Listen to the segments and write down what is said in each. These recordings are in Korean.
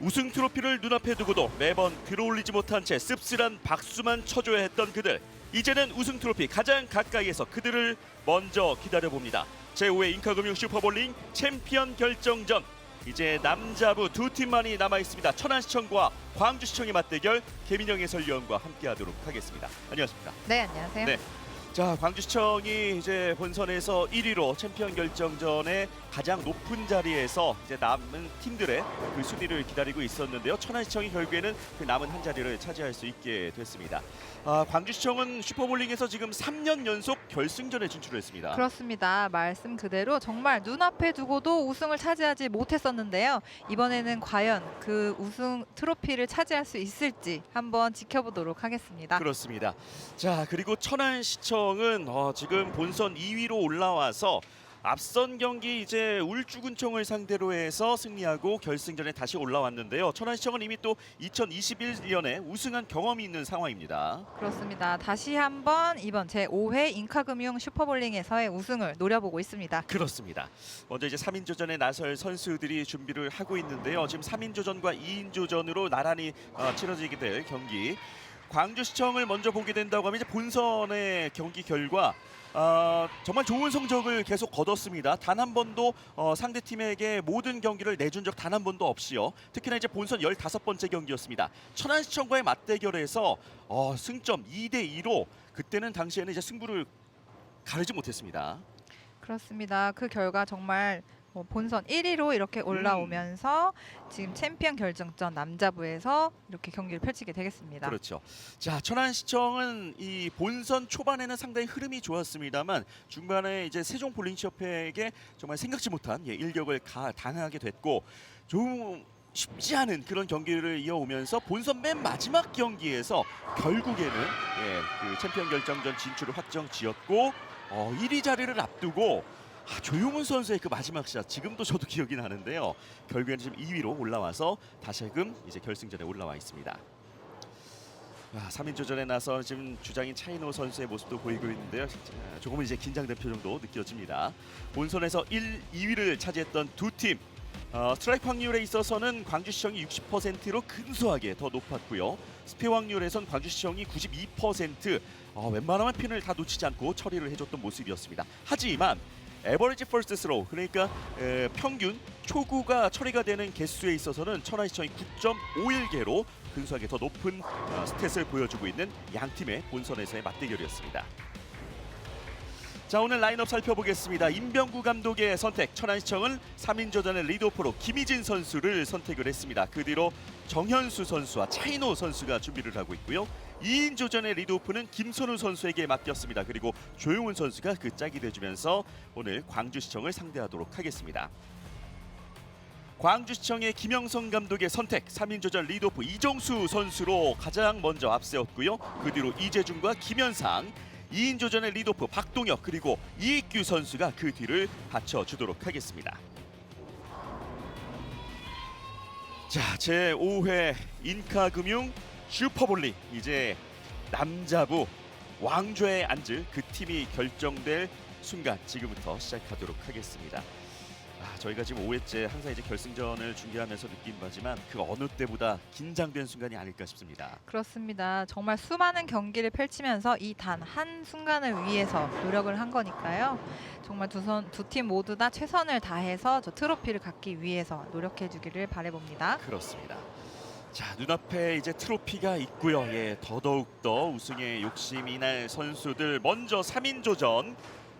우승 트로피를 눈앞에 두고도 매번 들어올리지 못한 채 씁쓸한 박수만 쳐줘야 했던 그들. 이제는 우승 트로피 가장 가까이에서 그들을 먼저 기다려봅니다. 제5회 인카금융 슈퍼볼링 챔피언 결정전. 이제 남자부 두 팀만이 남아 있습니다. 천안시청과 광주시청의 맞대결 개민영 해설위원과 함께하도록 하겠습니다. 안녕하십니까? 네, 안녕하세요. 네. 자, 광주시청이 이제 본선에서 1위로 챔피언 결정전의 가장 높은 자리에서 이제 남은 팀들의 그 순위를 기다리고 있었는데요. 천안시청이 결국에는 그 남은 한 자리를 차지할 수 있게 됐습니다. 아, 광주시청은 슈퍼볼링에서 지금 3년 연속 결승전에 진출했습니다. 그렇습니다. 말씀 그대로 정말 눈앞에 두고도 우승을 차지하지 못했었는데요. 이번에는 과연 그 우승 트로피를 차지할 수 있을지 한번 지켜보도록 하겠습니다. 그렇습니다. 자 그리고 천안시청 은 어, 지금 본선 2위로 올라와서 앞선 경기 이제 울주군청을 상대로 해서 승리하고 결승전에 다시 올라왔는데요. 천안시청은 이미 또 2021년에 우승한 경험이 있는 상황입니다. 그렇습니다. 다시 한번 이번 제5회 인카금융 슈퍼볼링에서의 우승을 노려보고 있습니다. 그렇습니다. 먼저 이제 3인조전에 나설 선수들이 준비를 하고 있는데요. 지금 3인조전과 2인조전으로 나란히 어, 치러지게 될 경기. 광주시청을 먼저 보게 된다고 하면 이제 본선의 경기 결과 어, 정말 좋은 성적을 계속 거뒀습니다. 단 한 번도 어, 상대 팀에게 모든 경기를 내준 적 단 한 번도 없이요. 특히나 이제 본선 15번째 경기였습니다. 천안시청과의 맞대결에서 어, 승점 2대 2로 그때는 당시에는 이제 승부를 가르지 못했습니다. 그렇습니다. 그 결과 정말 뭐 본선 1위로 이렇게 올라오면서 음. 지금 챔피언 결정전 남자부에서 이렇게 경기를 펼치게 되겠습니다. 그렇죠. 자 천안시청은 이 본선 초반에는 상당히 흐름이 좋았습니다만 중반에 이제 세종 볼링협회에게 정말 생각지 못한 예, 일격을 가, 당하게 됐고 좀 쉽지 않은 그런 경기를 이어오면서 본선 맨 마지막 경기에서 결국에는 예, 그 챔피언 결정전 진출을 확정 지었고 어, 1위 자리를 앞두고 아, 조용훈 선수의 그 마지막 샷 지금도 저도 기억이 나는데요. 결국에는 지금 2위로 올라와서 다시금 이제 결승전에 올라와 있습니다. 아, 3인조전에 나서 지금 주장인 차이노 선수의 모습도 보이고 있는데요. 조금은 이제 긴장된 표정도 느껴집니다. 본선에서 1, 2위를 차지했던 두 팀. 어, 스트라이크 확률에 있어서는 광주시청이 60%로 근소하게 더 높았고요. 스페 확률에선 광주시청이 92%. 어, 웬만하면 핀을 다 놓치지 않고 처리를 해줬던 모습이었습니다. 하지만 에버리지 퍼스트 스로우 그러니까 에, 평균 초구가 처리가 되는 개수에 있어서는 천안시청이 9.51개로 근소하게 더 높은 어, 스탯을 보여주고 있는 양 팀의 본선에서의 맞대결이었습니다. 자 오늘 라인업 살펴보겠습니다. 임병구 감독의 선택 천안시청은 3인조전의 리드오프로 김희진 선수를 선택을 했습니다. 그 뒤로 정현수 선수와 차이노 선수가 준비를 하고 있고요. 2인 조전의 리드오프는 김선우 선수에게 맡겼습니다. 그리고 조용훈 선수가 그 짝이 돼주면서 오늘 광주시청을 상대하도록 하겠습니다. 광주시청의 김영성 감독의 선택 3인 조전 리드오프 이정수 선수로 가장 먼저 앞세웠고요. 그 뒤로 이재중과 김현상 2인 조전의 리드오프 박동혁 그리고 이익규 선수가 그 뒤를 받쳐주도록 하겠습니다. 자, 제5회 인카금융 슈퍼볼링 이제 남자부 왕좌에 앉을 그 팀이 결정될 순간 지금부터 시작하도록 하겠습니다. 아, 저희가 지금 5회째 항상 이제 결승전을 중계하면서 느낀 바지만 그 어느 때보다 긴장된 순간이 아닐까 싶습니다. 그렇습니다. 정말 수많은 경기를 펼치면서 이 단 한 순간을 위해서 노력을 한 거니까요. 정말 두두 팀 모두 다 최선을 다해서 저 트로피를 갖기 위해서 노력해 주기를 바라봅니다. 그렇습니다. 자 눈앞에 이제 트로피가 있고요. 예, 더더욱 더 우승에 욕심이 날 선수들 먼저 3인조전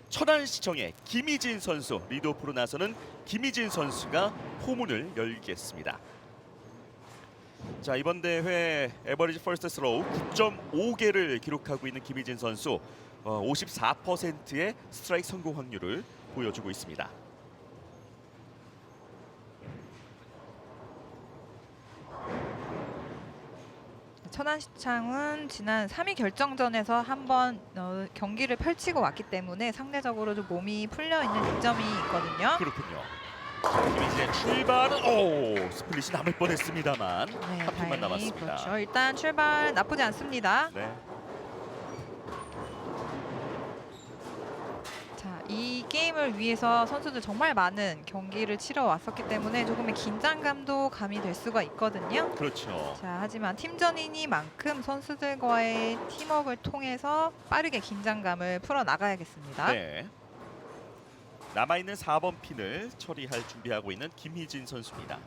천안 시청의 김희진 선수 리드오프로 나서는 김희진 선수가 포문을 열겠습니다. 자 이번 대회 에버리지 퍼스트 스로우 9.5개를 기록하고 있는 김희진 선수 어, 54%의 스트라이크 성공 확률을 보여주고 있습니다. 천안시청은 지난 3위 결정전에서 한번 어, 경기를 펼치고 왔기 때문에 상대적으로 좀 몸이 풀려 있는 이점이 있거든요. 그렇군요. 자, 김희진의 출발은 오 스플릿이 남을 뻔했습니다만 네, 한 팀만 다행히 남았습니다. 그렇죠. 일단 출발 나쁘지 않습니다. 네, 이 게임을 위해서 선수들 정말 많은 경기를 치러 왔었기 때문에 조금의 긴장감도 가미될 수가 있거든요. 그렇죠. 자, 하지만 팀전이니만큼 선수들과의 팀워크를 통해서 빠르게 긴장감을 풀어 나가야겠습니다. 네. 남아 있는 4번 핀을 처리할 준비하고 있는 김희진 선수입니다.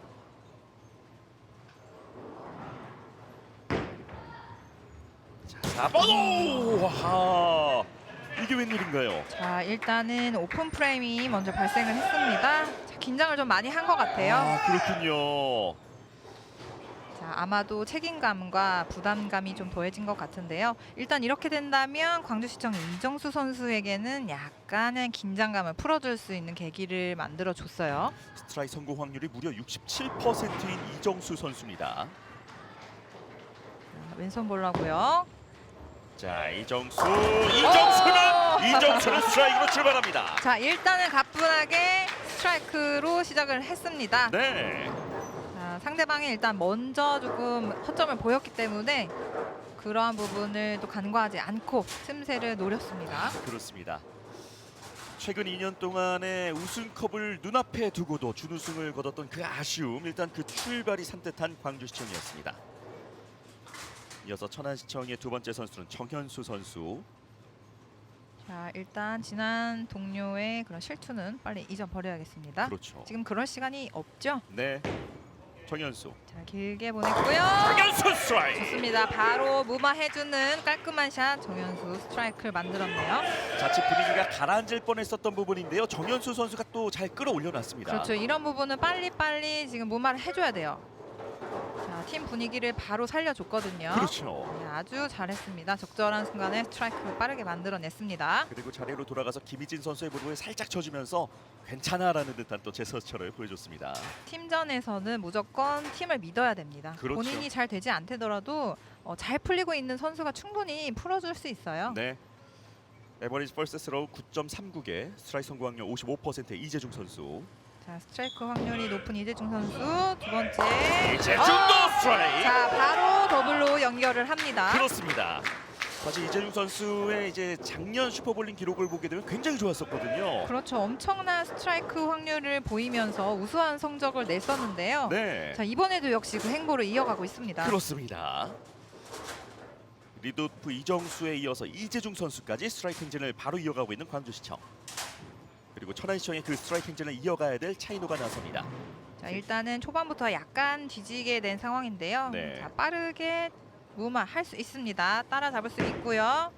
자, 4번 오! 와! 이게 웬일인가요? 자, 일단은 오픈 프레임이 먼저 발생을 했습니다. 자, 긴장을 좀 많이 한 것 같아요. 아, 그렇군요. 자, 아마도 책임감과 부담감이 좀 더해진 것 같은데요. 일단 이렇게 된다면 광주시청 이정수 선수에게는 약간의 긴장감을 풀어줄 수 있는 계기를 만들어 줬어요. 스트라이크 성공 확률이 무려 67%인 이정수 선수입니다. 자, 왼손 볼라고요. 자, 이정수, 이정수는 오! 이정수는 스트라이크로 출발합니다. 자, 일단은 가뿐하게 스트라이크로 시작을 했습니다. 네. 자, 상대방이 일단 먼저 조금 허점을 보였기 때문에 그러한 부분을 또 간과하지 않고 틈새를 노렸습니다. 그렇습니다. 최근 2년 동안의 우승컵을 눈앞에 두고도 준우승을 거뒀던 그 아쉬움 일단 그 출발이 산뜻한 광주 시청이었습니다. 이어서 천안시청의 두 번째 선수는 정현수 선수. 자, 일단 지난 동료의 그런 실투는 빨리 잊어버려야겠습니다. 그렇죠. 지금 그럴 시간이 없죠. 네. 정현수. 자, 길게 보냈고요. 정현수 스트라이크. 좋습니다. 바로 무마해주는 깔끔한 샷 정현수 스트라이크를 만들었네요. 자칫 분위기가 가라앉을 뻔했었던 부분인데요. 정현수 선수가 또 잘 끌어올려놨습니다. 그렇죠. 이런 부분은 빨리빨리 지금 무마를 해줘야 돼요. 자, 팀 분위기를 바로 살려줬거든요. 그렇죠. 네, 아주 잘했습니다. 적절한 순간에 스트라이크를 빠르게 만들어냈습니다. 그리고 자리로 돌아가서 김희진 선수의 무릎을 살짝 쳐주면서 괜찮아라는 듯한 또 제스처를 보여줬습니다. 팀전에서는 무조건 팀을 믿어야 됩니다. 그렇죠. 본인이 잘 되지 않더라도 어, 잘 풀리고 있는 선수가 충분히 풀어줄 수 있어요. 네. 에버리지 퍼스트 스로우 9.39개, 스트라이크 성공 확률 55%의 이재중 선수. 자, 스트라이크 확률이 높은 이재중 선수 두 번째. 이재중도 어! 스트라이크. 자, 바로 더블로 연결을 합니다. 그렇습니다. 사실 이재중 선수의 이제 작년 슈퍼볼링 기록을 보게 되면 굉장히 좋았었거든요. 그렇죠. 엄청난 스트라이크 확률을 보이면서 우수한 성적을 냈었는데요. 네. 자, 이번에도 역시 그 행보를 이어가고 있습니다. 그렇습니다. 리드오프 이정수에 이어서 이재중 선수까지 스트라이크 행진을 바로 이어가고 있는 광주시청. 그리고 천안시청의 그 스트라이크 행진을 이어가야 될 차이노가 나섭니다. 자, 일단은 초반부터 약간 뒤지게 된 상황인데요. 네. 자, 빠르게 무마 할 수 있습니다. 따라잡을 수 있고요.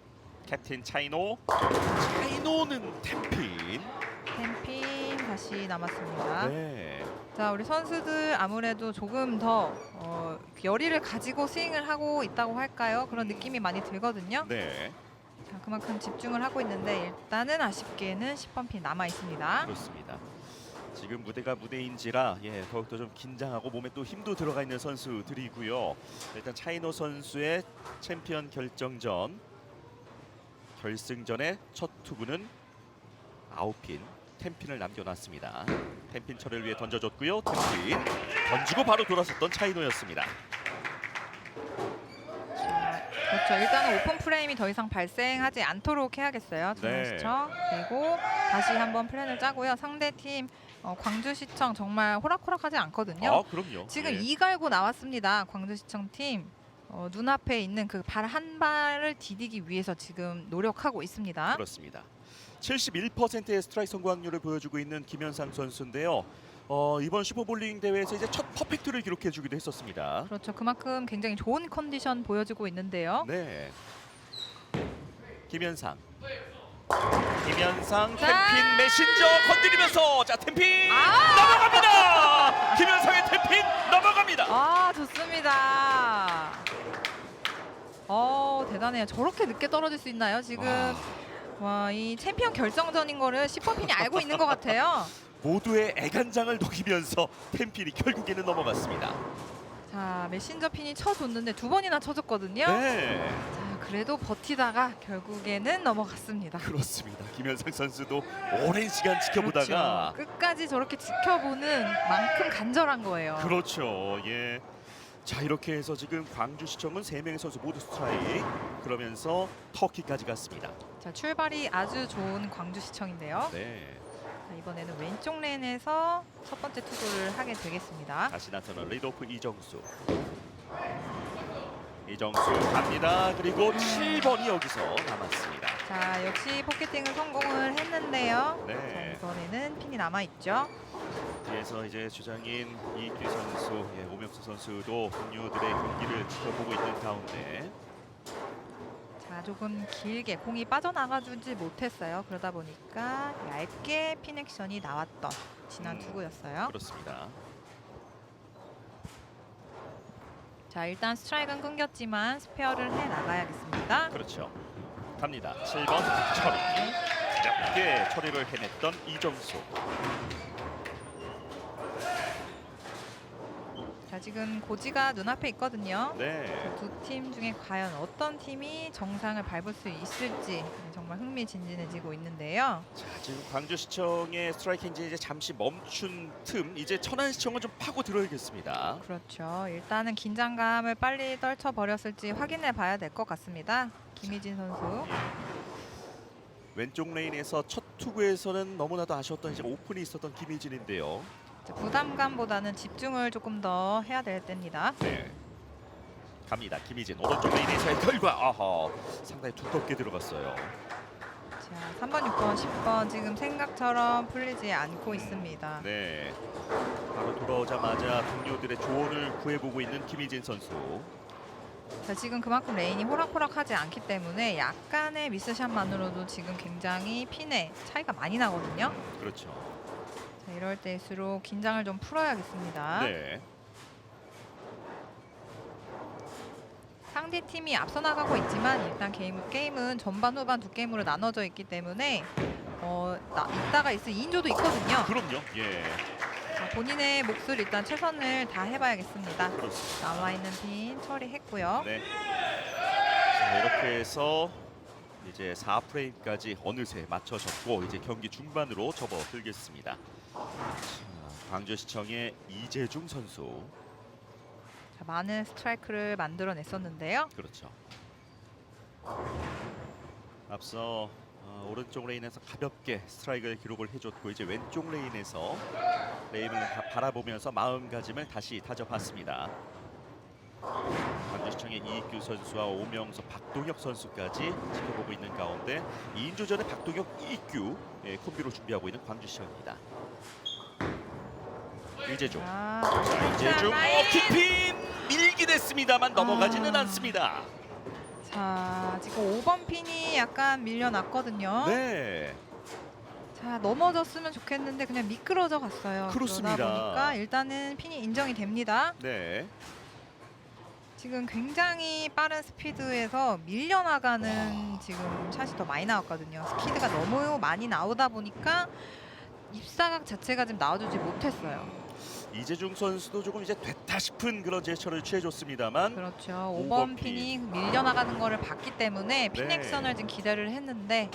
캡틴 차이노. 차이노는 템핀. 템핀 다시 남았습니다. 네. 자, 우리 선수들 아무래도 조금 더 어, 열의를 가지고 스윙을 하고 있다고 할까요? 그런 느낌이 많이 들거든요. 네. 자, 그만큼 집중을 하고 있는데 일단은 아쉽게는 10번 핀 남아 있습니다. 그렇습니다. 지금 무대가 무대인지라 예, 더욱더 좀 긴장하고 몸에 또 힘도 들어가 있는 선수들이고요. 일단 차이노 선수의 챔피언 결정전 결승전의 첫 투구는 아웃핀 템핀을 남겨놨습니다. 템핀 처리를 위해 던져줬고요. 템핀 던지고 바로 돌아섰던 차이노였습니다. 그렇죠. 일단은 오픈 프레임이 더 이상 발생하지 않도록 해야겠어요. 네. 정현시청. 그리고 다시 한번 플랜을 짜고요. 상대팀 어, 광주시청 정말 호락호락하지 않거든요. 아 그럼요. 지금 예. 이 갈고 나왔습니다. 광주시청 팀. 어, 눈앞에 있는 그 발 한 발을 디디기 위해서 지금 노력하고 있습니다. 그렇습니다. 71%의 스트라이크 성공 확률을 보여주고 있는 김현상 선수인데요. 어, 이번 슈퍼볼링 대회에서 이제 첫 퍼펙트를 기록해주기도 했었습니다. 그렇죠. 그만큼 굉장히 좋은 컨디션 보여주고 있는데요. 네. 김현상. 김현상 자! 템핀 메신저 건드리면서 자 템핀 아! 넘어갑니다. 김현상의 템핀 넘어갑니다. 아 좋습니다. 어 대단해요. 저렇게 늦게 떨어질 수 있나요? 지금 와, 와이 챔피언 결정전인 거를 10번 핀이 알고 있는 것 같아요. 모두의 애간장을 녹이면서 템핀이 결국에는 넘어갔습니다. 자 메신저 핀이 쳐줬는데 두 번이나 쳐줬거든요. 네, 자 그래도 버티다가 결국에는 넘어갔습니다. 그렇습니다. 김현상 선수도 오랜 시간 지켜보다가 그렇죠. 끝까지 저렇게 지켜보는 만큼 간절한 거예요. 그렇죠. 예. 자 이렇게 해서 지금 광주시청은 세 명의 선수 모두 스트라이크 그러면서 터키까지 갔습니다. 자, 출발이 아주 좋은 광주시청인데요. 네. 자, 이번에는 왼쪽 레인에서 첫 번째 투구를 하게 되겠습니다. 다시 나타난 리드오프 이정수. 이정수 갑니다. 그리고 7번이 여기서 남았습니다. 자, 역시 포켓팅을 성공을 했는데요. 자, 네. 이번에는 핀이 남아 있죠. 뒤에서 이제 주장인 이규 선수, 예, 오명수 선수도 동료들의 경기를 지켜보고 있는 가운데 자, 조금 길게 공이 빠져나가주지 못했어요. 그러다 보니까 얇게 핀 액션이 나왔던 지난 음. 투구였어요. 그렇습니다. 자, 일단 스트라이크는 끊겼지만 스페어를 해 나가야겠습니다. 그렇죠. 갑니다. 7번 처리. 가볍게 처리를 해냈던 이정수. 자, 지금 고지가 눈앞에 있거든요. 네. 두 팀 중에 과연 어떤 팀이 정상을 밟을 수 있을지 네, 정말 흥미진진해지고 있는데요. 자, 지금 광주시청의 스트라이크 엔진이 이제 잠시 멈춘 틈 이제 천안시청을 좀 파고 들어야겠습니다. 그렇죠. 일단은 긴장감을 빨리 떨쳐 버렸을지 확인해 봐야 될 것 같습니다. 김희진 선수. 왼쪽 레인에서 첫 투구에서는 너무나도 아쉬웠던 이제 오픈이 있었던 김희진인데요. 자, 부담감보다는 집중을 조금 더 해야 될 때입니다. 네. 갑니다. 김희진 오른쪽 레인에서의 결과 아하 상당히 두껍게 들어갔어요. 자, 3번, 6번, 10번 지금 생각처럼 풀리지 않고 있습니다. 네. 바로 돌아오자마자 동료들의 조언을 구해보고 있는 김희진 선수. 자, 지금 그만큼 레인이 호락호락하지 않기 때문에 약간의 미스샷만으로도 지금 굉장히 핀에 차이가 많이 나거든요. 그렇죠. 자, 이럴 때일수록 긴장을 좀 풀어야겠습니다. 네. 상대 팀이 앞서 나가고 있지만 일단 게임, 게임은 전반 후반 두 게임으로 나눠져 있기 때문에 어, 나, 이따가 있을 2인조도 있거든요. 그럼요. 예. 자, 본인의 몫을 일단 최선을 다 해봐야겠습니다. 그렇습니다. 남아 있는 핀 처리했고요. 네. 자, 이렇게 해서 이제 4프레임까지 어느새 맞춰졌고 이제 경기 중반으로 접어들겠습니다. 자, 광주시청의 이재중 선수. 자, 많은 스트라이크를 만들어냈었는데요. 그렇죠. 앞서 어, 오른쪽 레인에서 가볍게 스트라이크를 기록을 해줬고 이제 왼쪽 레인에서 레인을 다 바라보면서 마음가짐을 다시 다져봤습니다. 광주시청의 이익규 선수와 오명서, 박동혁 선수까지 지켜보고 있는 가운데 2인조전에 박동혁, 이익규 예, 콤비로 준비하고 있는 광주시청입니다. 이재종. 자, 자, 라인! 어, 킥핀 밀기 됐습니다만 넘어가지는 아. 않습니다. 자, 지금 5번 핀이 약간 밀려났거든요. 네, 자, 넘어졌으면 좋겠는데 그냥 미끄러져 갔어요. 그렇습니다. 그러다 보니까 일단은 핀이 인정이 됩니다. 네, 지금 굉장히 빠른 스피드에서 밀려나가는 지금 샷이 더 많이 나왔거든요. 스피드가 너무 많이 나오다 보니까 입사각 자체가 지금 나와주지 못했어요. 이재중 선수도 조금 이제 됐다 싶은 그런 제스처를 취해줬습니다만 그렇죠. 오번 5번 핀. 핀이 밀려나가는 거를 봤기 때문에 핀 네. 액션을 지금 기대를 했는데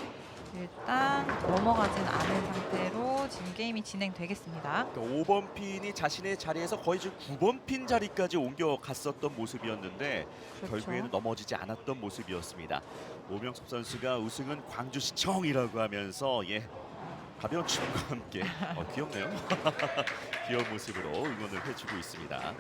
일단 넘어가진 않은 상태로 지금 게임이 진행되겠습니다. 그러니까 5번 핀이 자신의 자리에서 거의 지금 9번 핀 자리까지 옮겨갔었던 모습이었는데 그렇죠. 결국에는 넘어지지 않았던 모습이었습니다. 오명섭 선수가 우승은 광주시청이라고 하면서 예 가벼운 춤과 함께 어, 귀엽네요. 귀여운 모습으로 응원을 해주고 있습니다.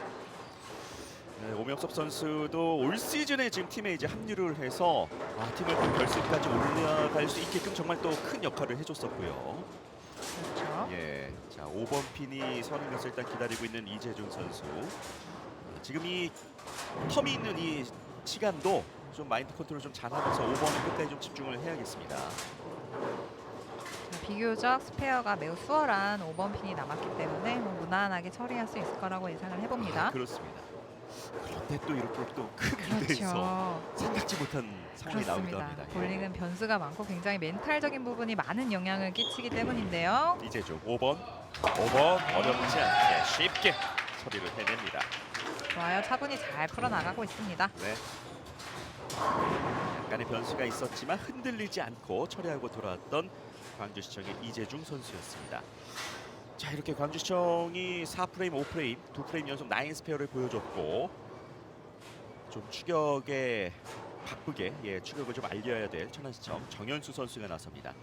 네, 오명섭 선수도 올 시즌에 지금 팀에 이제 합류를 해서 아, 팀을 또 결승까지 올라갈 수 있게끔 정말 또 큰 역할을 해줬었고요. 그렇죠. 예, 자 5번 핀이 서는 것을 일단 기다리고 있는 이재중 선수. 아, 지금 이 텀이 있는 이 시간도 좀 마인드 컨트롤 좀 잘하면서 5번은 끝까지 좀 집중을 해야겠습니다. 자, 비교적 스페어가 매우 수월한 5번 핀이 남았기 때문에 뭐 무난하게 처리할 수 있을 거라고 예상을 해봅니다. 아, 그렇습니다. 그런데 또 이렇게 또큰 무대에서 그렇죠. 생각지 못한 상황이 나오기도 그렇습니다. 합니다. 예. 볼링은 변수가 많고 굉장히 멘탈적인 부분이 많은 영향을 끼치기 때문인데요. 이재중 5번, 5번 어렵지 않게 쉽게 처리를 해냅니다. 좋아요. 차분히 잘 풀어나가고 있습니다. 네. 약간의 변수가 있었지만 흔들리지 않고 처리하고 돌아왔던 광주시청의 이재중 선수였습니다. 자 이렇게 광주시청이 4프레임, 5프레임, 2프레임 연속 9 스페어를 보여줬고 좀 추격에 바쁘게 예, 추격을 좀 알려야 될 천안시청 정현수 선수가 나섭니다.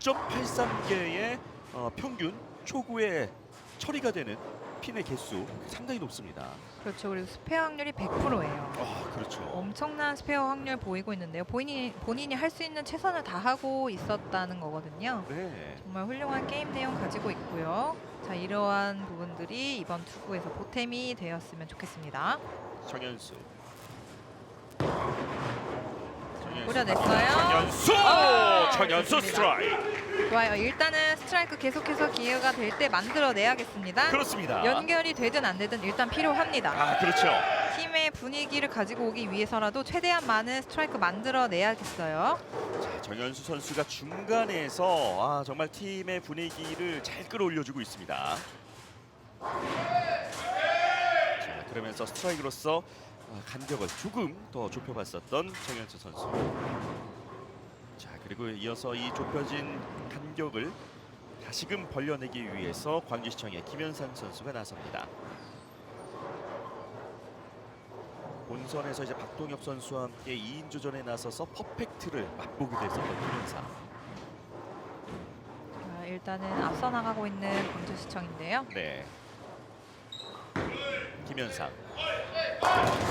9.83개의 어, 평균 초구에 처리가 되는 핀의 개수 상당히 높습니다. 그렇죠. 그리고 스페어 확률이 100%예요. 아 그렇죠. 엄청난 스페어 확률 보이고 있는데요. 본인이 본인이 할 수 있는 최선을 다하고 있었다는 거거든요. 네. 정말 훌륭한 게임 내용 가지고 있고요. 자 이러한 부분들이 이번 투구에서 보탬이 되었으면 좋겠습니다. 정현수. 정현수. 뿌려냈어요. 정현수. 아, 정현수. 스트라이크. 좋아요. 일단은 스트라이크 계속해서 기회가 될 때 만들어내야겠습니다. 그렇습니다. 연결이 되든 안 되든 일단 필요합니다. 아 그렇죠. 팀의 분위기를 가지고 오기 위해서라도 최대한 많은 스트라이크 만들어내야겠어요. 자, 정현수 선수가 중간에서 아, 정말 팀의 분위기를 잘 끌어올려주고 있습니다. 자, 그러면서 스트라이크로서 아, 간격을 조금 더 좁혀봤었던 정현수 선수. 자, 그리고 이어서 이 좁혀진 간격을 다시금 벌려내기 위해서 광주시청의 김현상 선수가 나섭니다. 본선에서 이제 박동엽 선수와 함께 2인조전에 나서서 퍼펙트를 맛보게 됐었던 김현상. 자, 일단은 앞서 나가고 있는 광주시청인데요. 네. 김현상.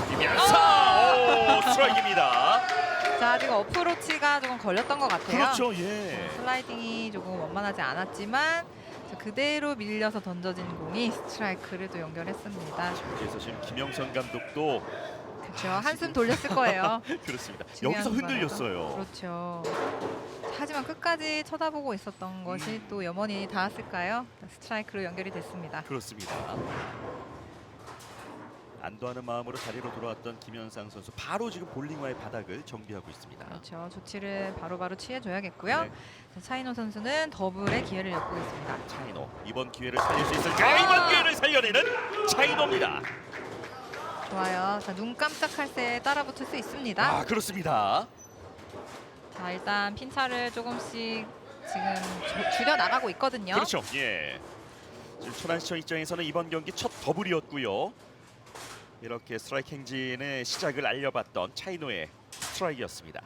김현상! 오, 스트라이크입니다. 자 지금 어프로치가 조금 걸렸던 것 같아요. 그렇죠, 예. 슬라이딩이 조금 원만하지 않았지만 자, 그대로 밀려서 던져진 공이 스트라이크를 또 연결했습니다. 자, 그래서 지금 김영선 감독도 그렇죠. 아, 한숨 돌렸을 거예요. 그렇습니다. 중요한 여기서. 흔들렸어요. 그렇죠. 자, 하지만 끝까지 쳐다보고 있었던 것이 음. 또 염원이 닿았을까요? 자, 스트라이크로 연결이 됐습니다. 그렇습니다. 안도하는 마음으로 자리로 돌아왔던 김현상 선수 바로 지금 볼링와의 바닥을 정비하고 있습니다. 그렇죠. 조치를 바로바로 취해줘야겠고요. 네. 자, 차이노 선수는 더블의 기회를 엿보겠습니다. 차이노 이번 기회를 살릴 수 있을까? 이번 기회를 살려내는 차이노입니다. 좋아요. 자, 눈 깜짝할 새 따라붙을 수 있습니다. 아 그렇습니다. 자, 일단 핀차를 조금씩 지금 주- 줄여 나가고 있거든요. 그렇죠. 예. 지금 천안시청 입장에서는 이번 경기 첫 더블이었고요. 이렇게 스트라이크 행진의 시작을 알려봤던 차이노의 스트라이크였습니다.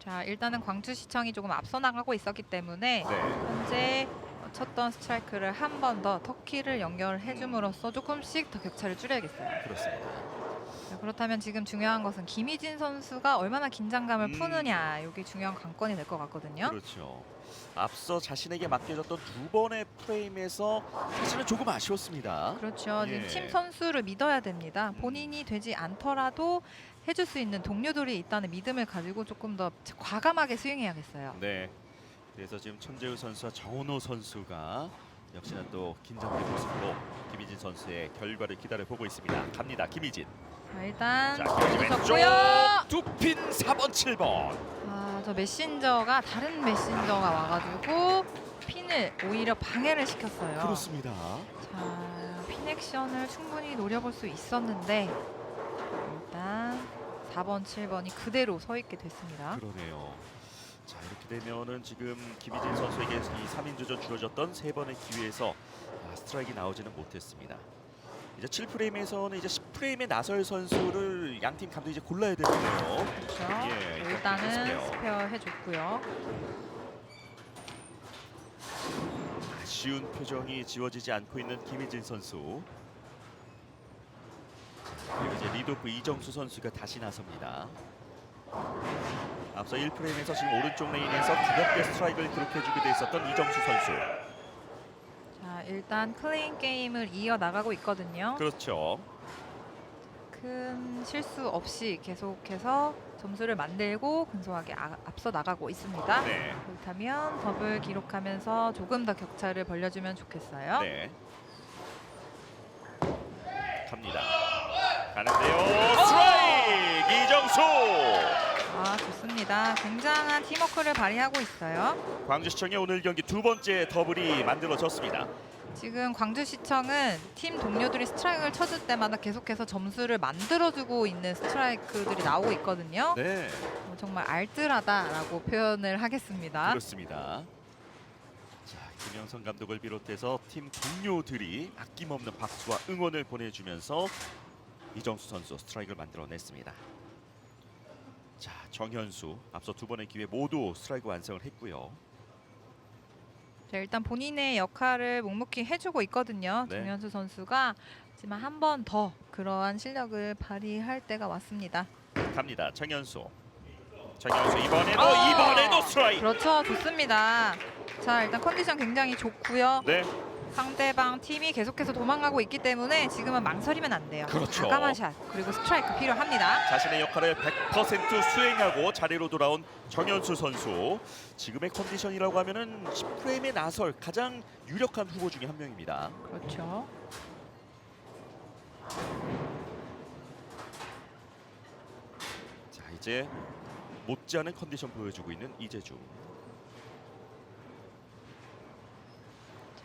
자, 일단은 광주시청이 조금 앞서 나가고 있었기 때문에 네. 현재 쳤던 스트라이크를 한 번 더 터키를 연결해 줌으로써 조금씩 더 격차를 줄여야겠어요. 그렇습니다. 자, 그렇다면 지금 중요한 것은 김희진 선수가 얼마나 긴장감을 음. 푸느냐 이게 중요한 관건이 될 것 같거든요. 그렇죠. 앞서 자신에게 맡겨졌던 두 번의 프레임에서 사실은 조금 아쉬웠습니다. 그렇죠. 예. 팀 선수를 믿어야 됩니다. 본인이 되지 않더라도 해줄 수 있는 동료들이 있다는 믿음을 가지고 조금 더 과감하게 스윙해야겠어요. 네. 그래서 지금 천재우 선수와 정은호 선수가 역시나 또 긴장된 모습으로 김희진 선수의 결과를 기다려 보고 있습니다. 갑니다. 김희진. 자, 일단 자, 김희진 왼쪽 쳤고요. 두핀 4번 7번. 아, 저 메신저가 다른 메신저가 와가지고 핀을 오히려 방해를 시켰어요. 그렇습니다. 자, 핀 액션을 충분히 노려볼 수 있었는데 일단 4번, 7번이 그대로 서 있게 됐습니다. 그러네요. 자 이렇게 되면은 지금 김희진 선수에게 이 3인조전 주어졌던 세 번의 기회에서 아, 스트라이크 나오지는 못했습니다. 이제 7프레임에서는 이제 10프레임에 나설 선수를 양 팀 감독이 이제 골라야 되는데요. 그렇죠. 예, 일단 일단은 스페어. 스페어 해줬고요. 아쉬운 표정이 지워지지 않고 있는 김희진 선수. 자, 그리고 이제 리드오프 이정수 선수가 다시 나섭니다. 앞서 1프레임에서 지금 오른쪽 레인에서 가볍게 스트라이크를 기록해주기도 했었던 이정수 선수. 자, 일단 클레인 게임을 이어 나가고 있거든요. 그렇죠. 큰 실수 없이 계속해서 점수를 만들고 근소하게 아- 앞서 나가고 있습니다. 네. 그렇다면 더블 기록하면서 조금 더 격차를 벌려주면 좋겠어요. 네. 갑니다. 가는데요. 스트라이크 이정수. 아 좋습니다. 굉장한 팀워크를 발휘하고 있어요. 광주시청의 오늘 경기 두 번째 더블이 만들어졌습니다. 지금 광주시청은 팀 동료들이 스트라이크를 쳐줄 때마다 계속해서 점수를 만들어주고 있는 스트라이크들이 나오고 있거든요. 네. 어, 정말 알뜰하다라고 표현을 하겠습니다. 그렇습니다. 자, 김영선 감독을 비롯해서 팀 동료들이 아낌없는 박수와 응원을 보내주면서 이정수 선수 스트라이크를 만들어냈습니다. 자 정현수 앞서 두 번의 기회 모두 스트라이크 완성을 했고요. 자, 일단 본인의 역할을 묵묵히 해주고 있거든요. 네. 정현수 선수가 하지만 한 번 더 그러한 실력을 발휘할 때가 왔습니다. 갑니다 정현수. 정현수 이번에도 아! 이번에도 스트라이크. 그렇죠, 좋습니다. 자, 일단 컨디션 굉장히 좋고요. 네 상대방 팀이 계속해서 도망가고 있기 때문에 지금은 망설이면 안 돼요. 그렇죠. 과감한 샷 그리고 스트라이크 필요합니다. 자신의 역할을 100% 수행하고 자리로 돌아온 정현수 선수. 지금의 컨디션이라고 하면은 10프레임에 나설 가장 유력한 후보 중에 한 명입니다. 그렇죠. 자 이제 못지않은 컨디션 보여주고 있는 이재주.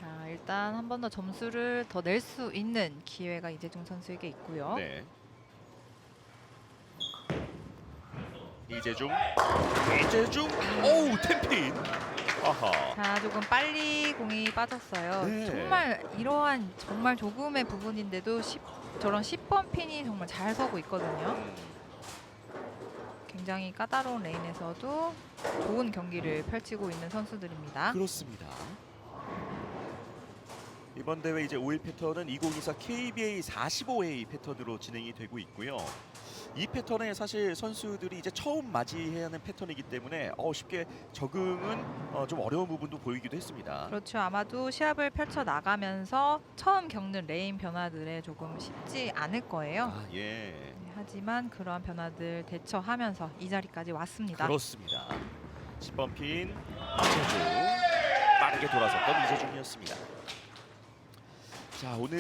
자, 일단 한 번 더 점수를 더 낼 수 있는 기회가 이재중 선수에게 있고요. 네. 이재중, 이재중, 오우 템핀. 아하. 자, 조금 빨리 공이 빠졌어요. 네. 정말 이러한 정말 조금의 부분인데도 10, 저런 10번 핀이 정말 잘 서고 있거든요. 음, 굉장히 까다로운 레인에서도 좋은 경기를 펼치고 있는 선수들입니다. 그렇습니다. 이번 대회 이제 5일 패턴은 2024 KBA 45A 패턴으로 진행이 되고 있고요. 이 패턴에 사실 선수들이 이제 처음 맞이해야 하는 패턴이기 때문에 어, 쉽게 적응은 어, 좀 어려운 부분도 보이기도 했습니다. 그렇죠. 아마도 시합을 펼쳐 나가면서 처음 겪는 레인 변화들에 조금 쉽지 않을 거예요. 아, 예. 네, 하지만 그러한 변화들 대처하면서 이 자리까지 왔습니다. 그렇습니다. 10번 핀 이재중 빠르게 돌아섰던 이재중이었습니다. 자 오늘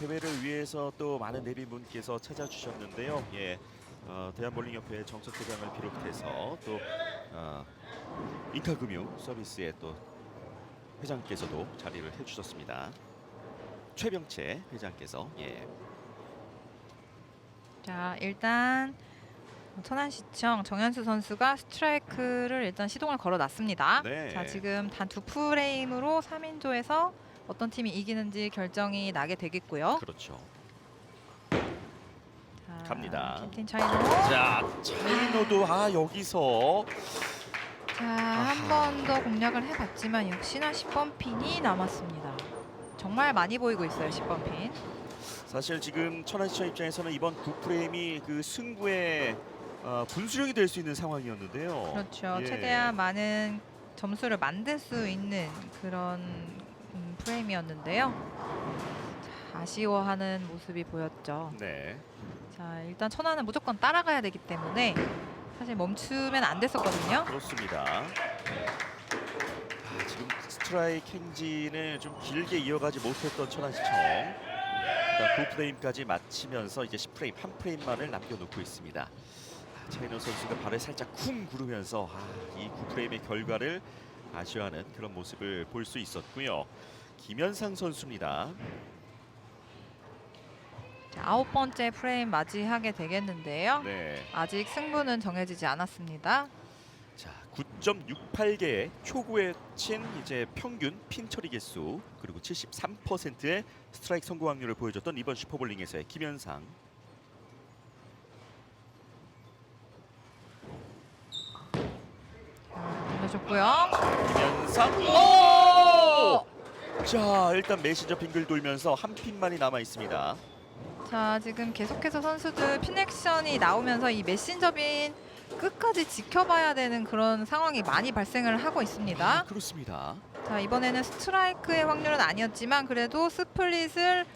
대회를 위해서 또 많은 내빈분께서 찾아주셨는데요. 예, 어, 대한볼링협회 정책회장을 비롯해서 또 어, 인카금융 서비스의 또 회장께서도 자리를 해주셨습니다. 최병채 회장께서 예, 자, 일단 천안시청 정현수 선수가 스트라이크를 일단 시동을 걸어놨습니다. 네. 자, 지금 단 두 프레임으로 3인조에서 어떤 팀이 이기는지 결정이 나게 되겠고요. 그렇죠. 자, 갑니다. 캡틴 차이노. 자 차이노도 아 여기서 자, 한 번 더 공략을 해봤지만 역시나 10번 핀이 남았습니다. 정말 많이 보이고 있어요, 10번 핀. 사실 지금 천안시청 입장에서는 이번 9프레임이 그 승부의 어, 분수령이 될 수 있는 상황이었는데요. 그렇죠. 예. 최대한 많은 점수를 만들 수 있는 그런 음, 프레임이었는데요. 자, 아쉬워하는 모습이 보였죠. 네. 자, 일단 천안은 무조건 따라가야 되기 때문에 사실 멈추면 안 됐었거든요. 그렇습니다. 아, 지금 스트라이크 행진을 좀 길게 이어가지 못했던 천안시청. 일단 9프레임까지 마치면서 이제 10프레임 한 프레임만을 남겨놓고 있습니다. 아, 차이노 선수가 발을 살짝 쿵 구르면서 아, 이 9프레임의 결과를 아쉬워하는 그런 모습을 볼 수 있었고요. 김현상 선수입니다. 자, 아홉 번째 프레임 맞이하게 되겠는데요. 네. 아직 승부는 정해지지 않았습니다. 자, 9.68개의 초구에 친 이제 평균 핀 처리 개수 그리고 73%의 스트라이크 성공 확률을 보여줬던 이번 슈퍼볼링에서의 김현상. 자, 던져 줬고요. 김현상. 오! 자, 일단 메신저 빙글 돌면서 한 핀만이 남아 있습니다. 자 지금 계속해서 선수들 피넥션이 나오면서 이 메신저빈 끝까지 지켜봐야 되는 그런 상황이 많이 발생을 하고 있습니다. 그렇습니다. 자 이번에는 스트라이크의 확률은 아니었지만 그래도 스플릿을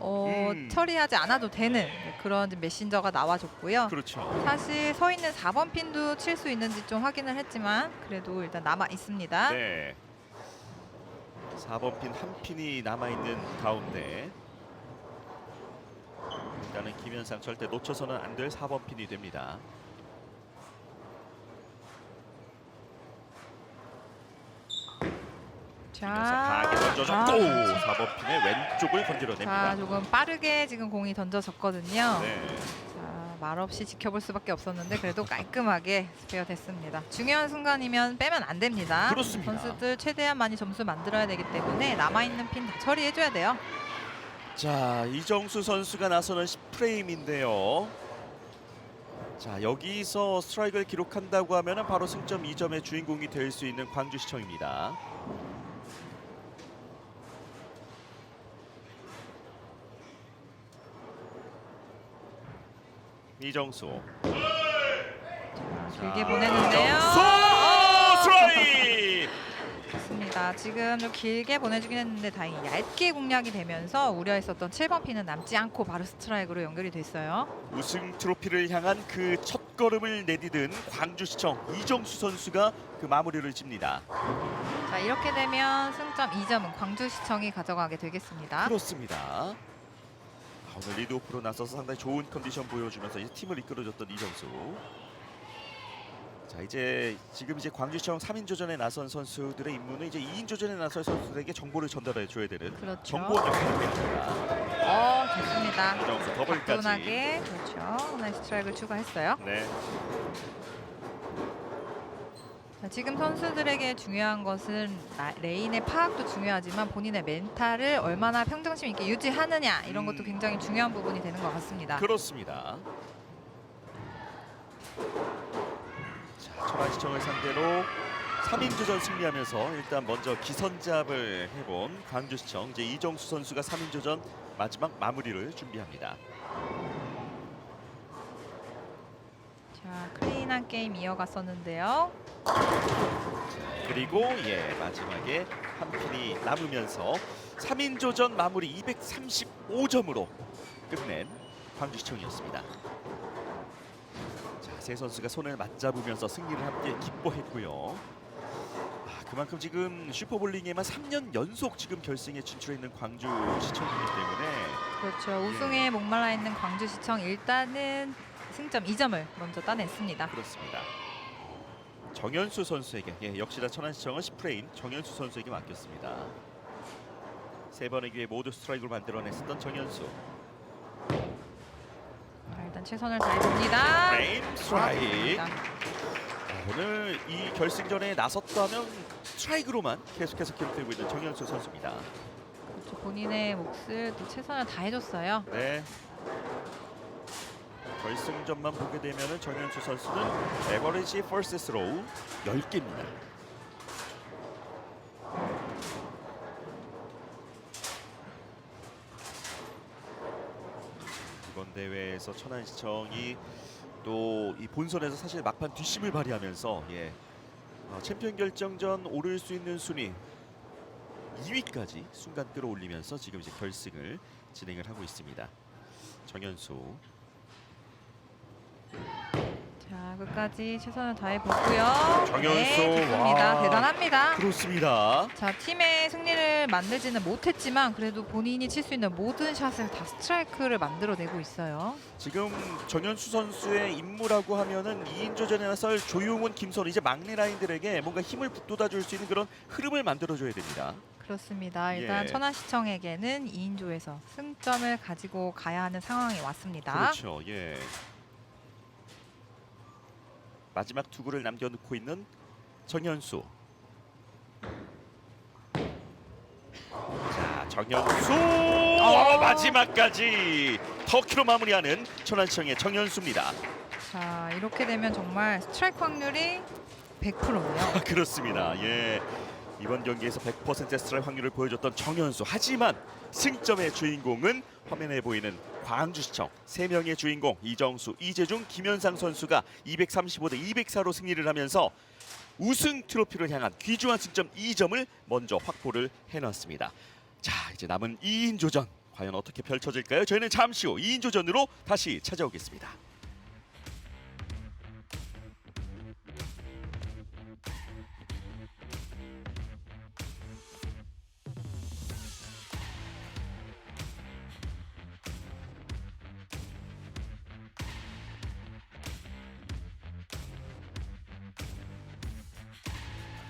어, 음. 처리하지 않아도 되는 그런 메신저가 나와줬고요. 그렇죠. 사실 서 있는 4번 핀도 칠 수 있는지 좀 확인을 했지만 그래도 일단 남아 있습니다. 네. 4번 핀 한 핀이 남아 있는 가운데 일단은 김현상 절대 놓쳐서는 안 될 4번 핀이 됩니다. 강하게 던져줬고 아, 4번 핀의 왼쪽을 자 건드려냅니다. 조금 빠르게 지금 공이 던져졌거든요. 네. 자, 말없이 지켜볼 수밖에 없었는데 그래도 깔끔하게 스페어 됐습니다. 중요한 순간이면 빼면 안 됩니다. 그렇습니다. 선수들 최대한 많이 점수 만들어야 되기 때문에 남아 있는 핀 다 처리해 줘야 돼요. 자 이정수 선수가 나서는 10프레임인데요. 자 여기서 스트라이크를 기록한다고 하면 바로 승점 2점의 주인공이 될 수 있는 광주시청입니다. 이정수 길게 보내는데요. 좋습니다. 지금 좀 길게 보내주긴 했는데 다행히 얇게 공략이 되면서 우려했었던 7번 핀은 남지 않고 바로 스트라이크로 연결이 됐어요. 우승 트로피를 향한 그 첫 걸음을 내디딘 광주시청 이정수 선수가 그 마무리를 집니다. 자 이렇게 되면 승점 2점은 광주시청이 가져가게 되겠습니다. 그렇습니다. 아, 오늘 리드오프로 나서서 상당히 좋은 컨디션 보여주면서 이제 팀을 이끌어줬던 이정수. 자 이제 지금 이제 광주시청 3인 조전에 나선 선수들의 임무는 이제 2인 조전에 나설 선수들에게 정보를 전달해 줘야 되는 그렇죠. 정보 역할을 합니다. 어 좋습니다. 이정수 더블까지. 가뿐하게 그렇죠. 하나의 스트라이크를 추가했어요. 네. 자, 지금 선수들에게 중요한 것은 나- 레인의 파악도 중요하지만 본인의 멘탈을 얼마나 평정심 있게 유지하느냐 이런 것도 음. 굉장히 중요한 부분이 되는 것 같습니다. 그렇습니다. 자, 천안시청을 상대로 3인조전 승리하면서 일단 먼저 기선잡을 해본 광주시청 이제 이정수 선수가 3인조전 마지막 마무리를 준비합니다. 자 클린한 게임 이어갔었는데요. 그리고 예 마지막에 한 핀이 남으면서 3인조전 마무리 235점으로 끝낸 광주시청이었습니다. 자, 세 선수가 손을 맞잡으면서 승리를 함께 기뻐했고요. 아, 그만큼 지금 슈퍼볼링에만 3년 연속 지금 결승에 진출해 있는 광주시청이기 때문에 그렇죠. 우승에 목말라 있는 광주시청 일단은 승점 2점을 먼저 따냈습니다. 그렇습니다. 정현수 선수에게 예, 역시나 천안시청은 10프레임 정현수 선수에게 맡겼습니다. 세 번의 기회 모두 스트라이크를 만들어냈었던 정현수. 자, 일단 최선을 다해봅니다. 프레임 스트라이크. 아, 오늘 이 결승전에 나섰다면 스트라이크로만 계속해서 기록되고 있는 정현수 선수입니다. 그렇죠. 본인의 몫을 또 최선을 다해줬어요. 네. 결승전만 보게 되면은 정현수 선수는 에버리지 퍼스트 스로우 10개입니다. 이번 대회에서 천안시청이 또 이 본선에서 사실 막판 뒷심을 발휘하면서 예. 어, 챔피언 결정전 오를 수 있는 순위 2위까지 순간 끌어올리면서 지금 이제 결승을 진행을 하고 있습니다. 정현수 자 끝까지 최선을 다해 보고요. 정현수, 네, 좋습니다. 와. 대단합니다. 그렇습니다. 자 팀의 승리를 만들지는 못했지만 그래도 본인이 칠 수 있는 모든 샷을 다 스트라이크를 만들어내고 있어요. 지금 정현수 선수의 임무라고 하면은 2인조전에 나설 조용훈, 김선 이제 막내 라인들에게 뭔가 힘을 북돋아 줄 수 있는 그런 흐름을 만들어 줘야 됩니다. 그렇습니다. 일단 예. 천안시청에게는 2인조에서 승점을 가지고 가야 하는 상황이 왔습니다. 그렇죠. 예. 마지막 투구를 남겨놓고 있는 정현수. 자, 정현수 어, 마지막까지 터키로 마무리하는 천안시청의 정현수입니다. 자 이렇게 되면 정말 스트라이크 확률이 100%네요. 그렇습니다. 예. 이번 경기에서 100% 스트라이크 확률을 보여줬던 정현수. 하지만 승점의 주인공은 화면에 보이는 광주시청 세 명의 주인공 이정수, 이재중, 김현상 선수가 235대 204로 승리를 하면서 우승 트로피를 향한 귀중한 승점 2점을 먼저 확보를 해놨습니다. 자, 이제 남은 2인 조전 과연 어떻게 펼쳐질까요? 저희는 잠시 후 2인 조전으로 다시 찾아오겠습니다.